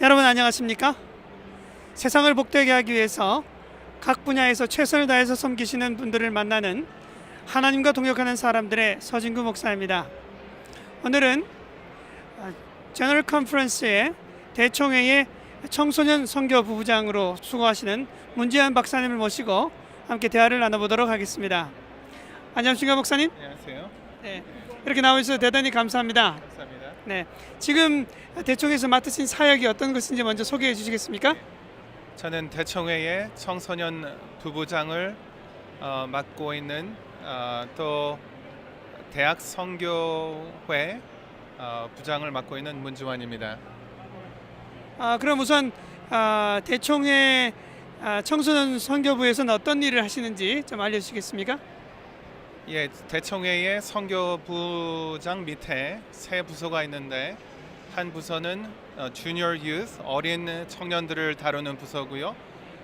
여러분 안녕하십니까? 세상을 복되게 하기 위해서 각 분야에서 최선을 다해서 섬기시는 분들을 만나는 하나님과 동역하는 사람들의 서진구 목사입니다. 오늘은 아, 제너럴 컨퍼런스의 대총회의 청소년 선교 부부장으로 수고하시는 문지한 박사님을 모시고 함께 대화를 나눠보도록 하겠습니다. 안녕하십니까 목사님? 안녕하세요. 네, 이렇게 나와주셔서 대단히 감사합니다. 감사합니다. 네, 지금 대총에서 맡으신 사역이 어떤 것인지 먼저 소개해 주시겠습니까? 저는 대청회의 청소년 부부장을 어, 맡고 있는 어, 또 대학 선교회 어, 부장을 맡고 있는 문주환입니다. 아, 그럼 우선 아, 대총회 아, 청소년 선교부에서는 어떤 일을 하시는지 좀 알려주시겠습니까? 예, 대청회의 선교부장 밑에 세 부서가 있는데 한 부서는 어, 주니어 유스 어린 청년들을 다루는 부서고요.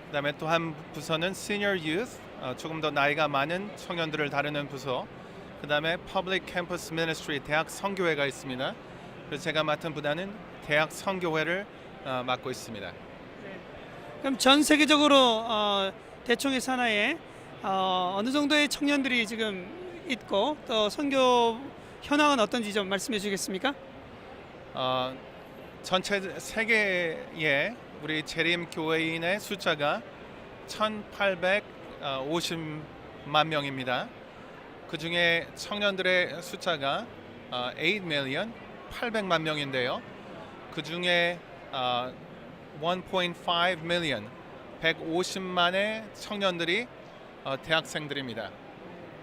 그다음에 또 한 부서는 시니어 유스 어, 조금 더 나이가 많은 청년들을 다루는 부서. 그다음에 퍼블릭 캠퍼스 미니스트리 대학 선교회가 있습니다. 그래서 제가 맡은 분야는 대학 선교회를 어, 맡고 있습니다. 그럼 전 세계적으로 어, 대총회 산하에 어, 어느 정도의 청년들이 지금 있고 또 선교 현황은 어떤지 좀 말씀해 주시겠습니까? 어, 전체 세계에 우리 재림 교회인의 숫자가 1,850만 명입니다. 그 중에 청년들의 숫자가 어, 8 million 800만 명인데요. 그 중에 어, 1.5 million 150만의 청년들이 어, 대학생들입니다.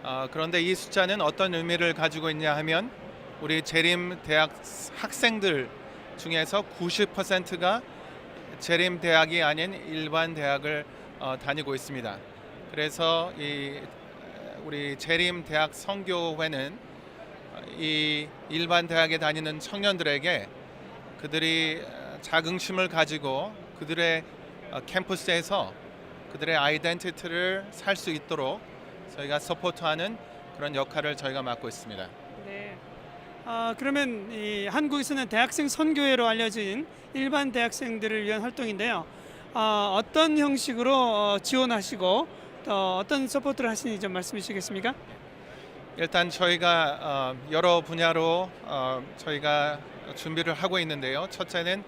어, 그런데 이 숫자는 어떤 의미를 가지고 있냐 하면 우리 재림 대학 학생들 중에서 90%가 재림 대학이 아닌 일반 대학을 어, 다니고 있습니다. 그래서 이 우리 재림 대학 선교회는 어, 이 일반 대학에 다니는 청년들에게 그들이 어, 자긍심을 가지고 그들의 어, 캠퍼스에서 그들의 아이덴티티를 살 수 있도록 저희가 서포트하는 그런 역할을 저희가 맡고 있습니다. 네. 아, 그러면 이 한국에서는 대학생 선교회로 알려진 일반 대학생들을 위한 활동인데요. 아, 어떤 형식으로 어, 지원하시고 또 어떤 서포트를 하시는지 좀 말씀해 주시겠습니까? 일단 저희가 어, 여러 분야로 어, 저희가 준비를 하고 있는데요. 첫째는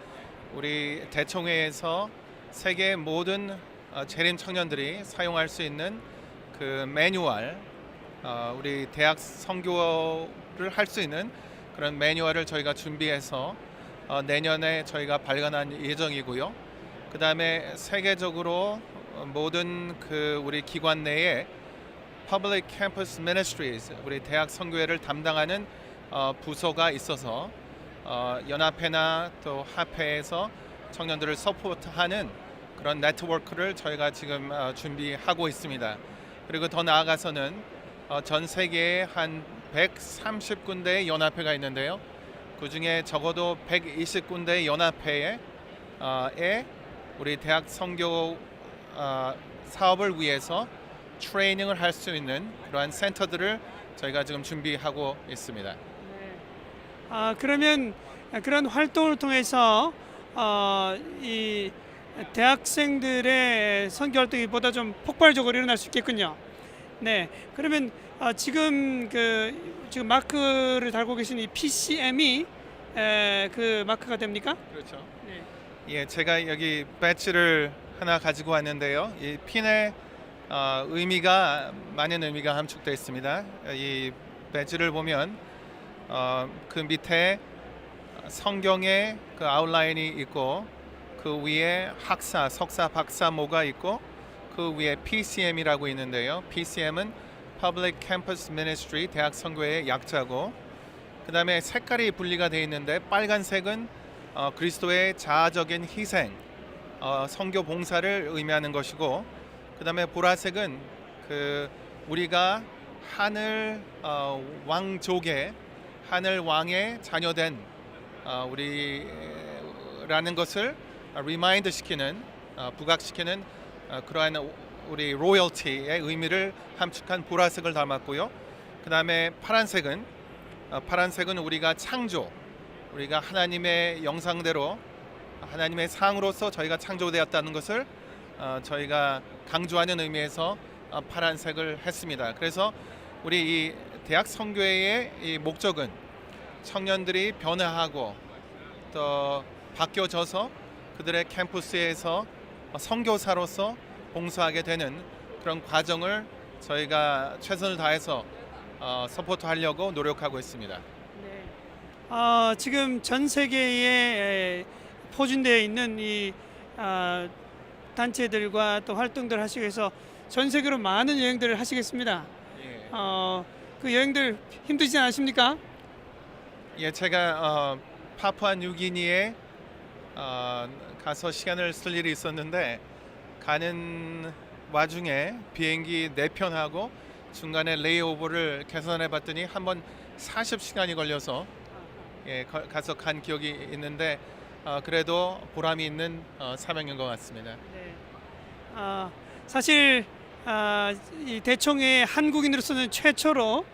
우리 대총회에서 세계 모든 어, 재림 청년들이 사용할 수 있는 그 매뉴얼, 어, 우리 대학 선교를 할 수 있는 그런 매뉴얼을 저희가 준비해서 어, 내년에 저희가 발간할 예정이고요. 그 다음에 세계적으로 어, 모든 그 우리 기관 내에 Public Campus Ministries 우리 대학 선교회를 담당하는 어, 부서가 있어서 어, 연합회나 또 합회에서 청년들을 서포트하는 그런 네트워크를 저희가 지금 어, 준비하고 있습니다. 그리고 더 나아가서는 어, 전 세계에 한 130군데의 연합회가 있는데요. 그 중에 적어도 120군데의 연합회에 어, 에 우리 대학 선교 어, 사업을 위해서 트레이닝을 할 수 있는 그러한 센터들을 저희가 지금 준비하고 있습니다. 아, 그러면 그런 활동을 통해서 어, 이 대학생들의 선교 활동이 보다 좀 폭발적으로 일어날 수 있겠군요. 네. 그러면 어, 지금 그 지금 마크를 달고 계신 이 PCM이 에, 그 마크가 됩니까? 그렇죠. 네. 예, 제가 여기 배지를 하나 가지고 왔는데요. 이 핀의 어, 의미가 많은 의미가 함축되어 있습니다. 이 배지를 보면 어, 그 밑에 성경의 그 아웃라인이 있고 그 위에 학사, 석사, 박사 모가 있고 그 위에 PCM이라고 있는데요. PCM은 Public Campus Ministry 대학 선교의 약자고 그 다음에 색깔이 분리가 되어 있는데 빨간색은 어, 그리스도의 자아적인 희생, 어, 선교 봉사를 의미하는 것이고 그 다음에 보라색은 그 우리가 하늘 어, 왕족의 하늘 왕의 자녀된 어, 우리라는 것을 리마인드 시키는 어, 부각시키는 어, 그러한 우리 로열티의 의미를 함축한 보라색을 담았고요. 그 다음에 파란색은 어, 파란색은 우리가 창조, 우리가 하나님의 영상대로 하나님의 상으로서 저희가 창조되었다는 것을 어, 저희가 강조하는 의미에서 어, 파란색을 했습니다. 그래서 우리 이 대학 선교회의 이 목적은 청년들이 변화하고 또 바뀌어져서 그들의 캠퍼스에서 선교사로서 봉사하게 되는 그런 과정을 저희가 최선을 다해서 어, 서포트하려고 노력하고 있습니다. 어, 지금 전 세계에 포진되어 있는 이 아, 단체들과 또 활동들 하시기 위해서 전 세계로 많은 여행들을 하시겠습니다. 예, 어, 그 여행들 힘드시지 않으십니까? 예 제가 어, 파푸아 뉴기니에 어, 가서 시간을 쓸 일이 있었는데 가는 와중에 비행기 네 편하고 중간에 레이오버를 계산해 봤더니 한 번 40시간이 걸려서 예, 거- 가서 간 기억이 있는데 어, 그래도 보람이 있는 어, 사명인 것 같습니다. 네. 아, 사실 아, 이 대총회 한국인으로서는 최초로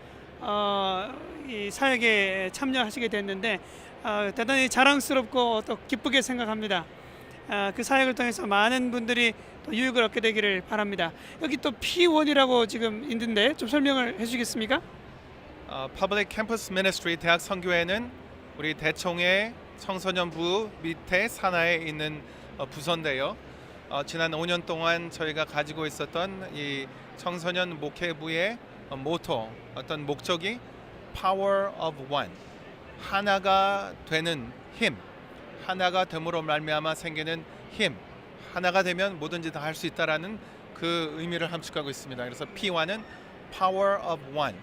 어, 이 사역에 참여하시게 됐는데 아, 대단히 자랑스럽고 또 기쁘게 생각합니다. 아, 그 사역을 통해서 많은 분들이 또 유익을 얻게 되기를 바랍니다. 여기 또 P1이라고 지금 있는데 좀 설명을 해주시겠습니까? 어, Public Campus Ministry 대학 선교회는 우리 대총회 청소년부 밑에 산하에 있는 어, 부서인데요. 어, 지난 5년 동안 저희가 가지고 있었던 이 청소년 목회부의 어, 모토 어떤 목적이 Power of One 하나가 되는 힘 하나가 됨으로 말미암아 생기는 힘 하나가 되면 뭐든지 다 할 수 있다라는 그 의미를 함축하고 있습니다. 그래서 P1은 Power of One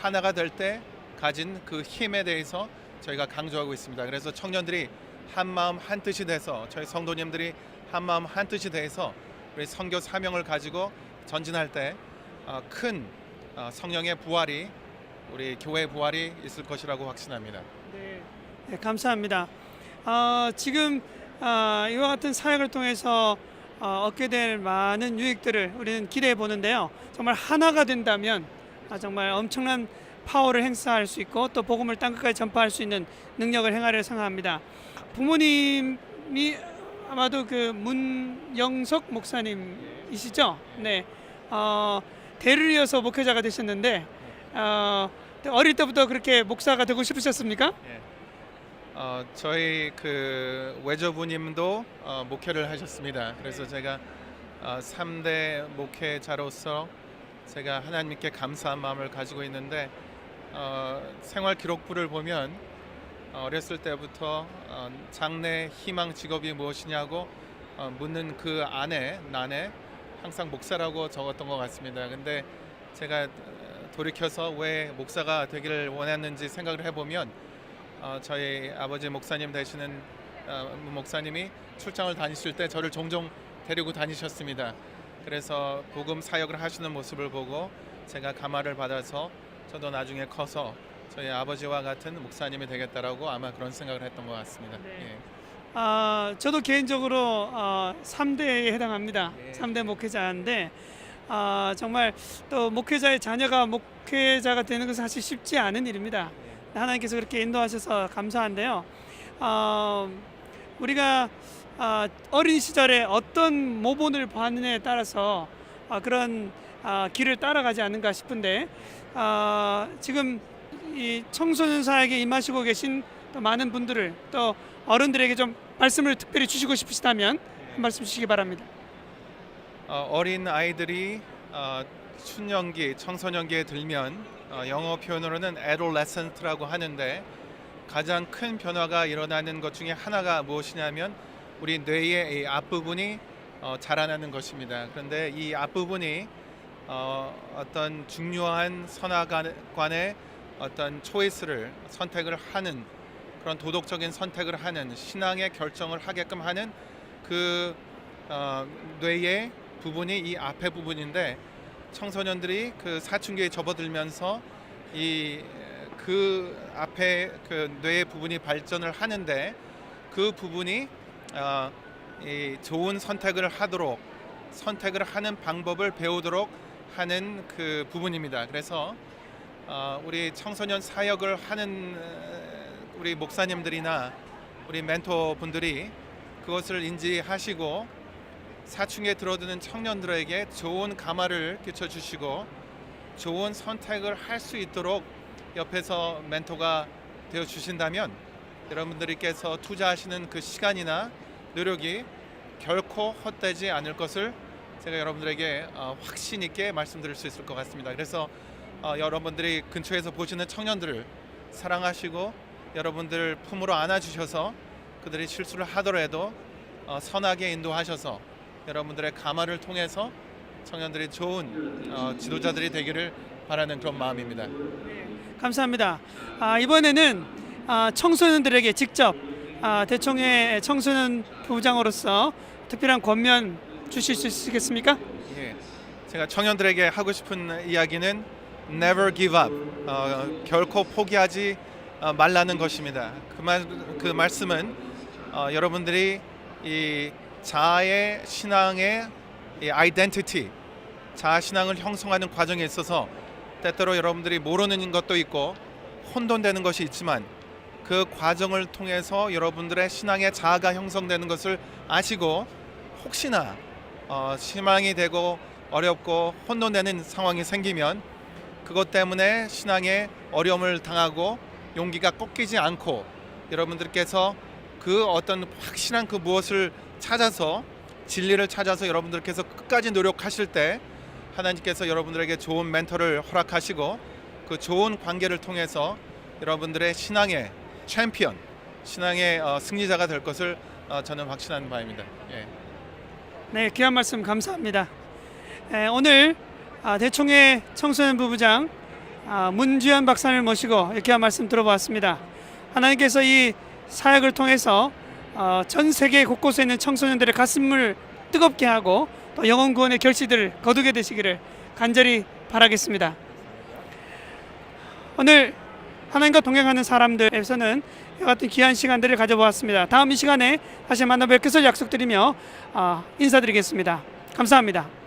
하나가 될 때 가진 그 힘에 대해서 저희가 강조하고 있습니다. 그래서 청년들이 한 마음 한 뜻이 돼서 저희 성도님들이 한 마음 한 뜻이 돼서 우리 선교 사명을 가지고 전진할 때 큰 성령의 부활이 우리 교회 부활이 있을 것이라고 확신합니다. 네, 네, 감사합니다. 어, 지금 어, 이와 같은 사역을 통해서 어, 얻게 될 많은 유익들을 우리는 기대해 보는데요. 정말 하나가 된다면 아, 정말 엄청난 파워를 행사할 수 있고 또 복음을 땅 끝까지 전파할 수 있는 능력을 행하려 생각합니다. 부모님이 아마도 그 문영석 목사님이시죠? 네. 어, 대를 이어서 목회자가 되셨는데 어, 어릴 때부터 그렇게 목사가 되고 싶으셨습니까? 어, 저희 그 외조부님도 어, 목회를 하셨습니다. 그래서 제가 어, 3대 목회자로서 제가 하나님께 감사한 마음을 가지고 있는데 어, 생활 기록부를 보면 어, 어렸을 때부터 어, 장래 희망 직업이 무엇이냐고 어, 묻는 그 안에 난에 항상 목사라고 적었던 것 같습니다. 근데 제가 어, 돌이켜서 왜 목사가 되기를 원했는지 생각을 해보면 어, 저희 아버지 목사님 되시는 어, 목사님이 출장을 다니실 때 저를 종종 데리고 다니셨습니다. 그래서 복음 사역을 하시는 모습을 보고 제가 감화를 받아서 저도 나중에 커서 저희 아버지와 같은 목사님이 되겠다라고 아마 그런 생각을 했던 것 같습니다. 네. 예. 아, 저도 개인적으로 어, 3대에 해당합니다. 예. 3대 목회자인데 아, 정말 또 목회자의 자녀가 목회자가 되는 것은 사실 쉽지 않은 일입니다. 하나님께서 그렇게 인도하셔서 감사한데요. 어, 우리가 아, 어린 시절에 어떤 모본을 봤느냐에 따라서 아, 그런 아, 길을 따라가지 않는가 싶은데 아, 지금 이 청소년 사역에 임하시고 계신 또 많은 분들을 또 어른들에게 좀 말씀을 특별히 주시고 싶으시다면 한 말씀 주시기 바랍니다. 어, 어린 아이들이 어, 춘년기, 청소년기에 들면 어, 영어 표현으로는 adolescent라고 하는데 가장 큰 변화가 일어나는 것 중에 하나가 무엇이냐면 우리 뇌의 이 앞부분이 어, 자라나는 것입니다. 그런데 이 앞부분이 어, 어떤 중요한 선악관의 어떤 초이스를 선택을 하는 그런 도덕적인 선택을 하는 신앙의 결정을 하게끔 하는 그 어, 뇌의 부분이 이 앞에 부분인데 청소년들이 그 사춘기에 접어들면서 이 그 앞에 그 뇌의 부분이 발전을 하는데 그 부분이 어, 이 좋은 선택을 하도록 선택을 하는 방법을 배우도록 하는 그 부분입니다. 그래서 어, 우리 청소년 사역을 하는 어, 우리 목사님들이나 우리 멘토 분들이 그것을 인지하시고 사춘기에 들어드는 청년들에게 좋은 가마를 끼쳐 주시고 좋은 선택을 할 수 있도록 옆에서 멘토가 되어 주신다면 여러분들께서 투자하시는 그 시간이나 노력이 결코 헛되지 않을 것을 제가 여러분들에게 어, 확신 있게 말씀드릴 수 있을 것 같습니다. 그래서 어, 여러분들이 근처에서 보시는 청년들을 사랑하시고 여러분들 품으로 안아주셔서 그들이 실수를 하더라도 어, 선하게 인도하셔서 여러분들의 가마를 통해서 청년들이 좋은 어, 지도자들이 되기를 바라는 그런 마음입니다. 감사합니다. 아, 이번에는 아, 청소년들에게 직접 아, 대총회 청소년 부장으로서 특별한 권면 주실 수 있으시겠습니까? 예, 제가 청년들에게 하고 싶은 이야기는 never give up, 어, 결코 포기하지 어, 말라는 것입니다. 그, 말, 그 말씀은 어, 여러분들이 이 자아의 신앙의 이 아이덴티티, 자아 신앙을 형성하는 과정에 있어서 때때로 여러분들이 모르는 것도 있고 혼돈되는 것이 있지만 그 과정을 통해서 여러분들의 신앙의 자아가 형성되는 것을 아시고 혹시나 어, 실망이 되고 어렵고 혼돈되는 상황이 생기면 그것 때문에 신앙에 어려움을 당하고 용기가 꺾이지 않고 여러분들께서 그 어떤 확실한 그 무엇을 찾아서 진리를 찾아서 여러분들께서 끝까지 노력하실 때 하나님께서 여러분들에게 좋은 멘토를 허락하시고 그 좋은 관계를 통해서 여러분들의 신앙의 챔피언, 신앙의 어, 승리자가 될 것을 어, 저는 확신하는 바입니다. 예. 네, 귀한 말씀 감사합니다. 에, 오늘 아, 대총회 청소년 부부장 아, 문주현 박사를 모시고 이렇게 한 말씀 들어보았습니다. 하나님께서 이 사역을 통해서 어, 전 세계 곳곳에 있는 청소년들의 가슴을 뜨겁게 하고 또 영혼 구원의 결실들을 거두게 되시기를 간절히 바라겠습니다. 오늘 하나님과 동행하는 사람들에서는 같은 귀한 시간들을 가져보았습니다. 다음 이 시간에 다시 만나 뵙겠을 약속드리며 아, 인사드리겠습니다. 감사합니다.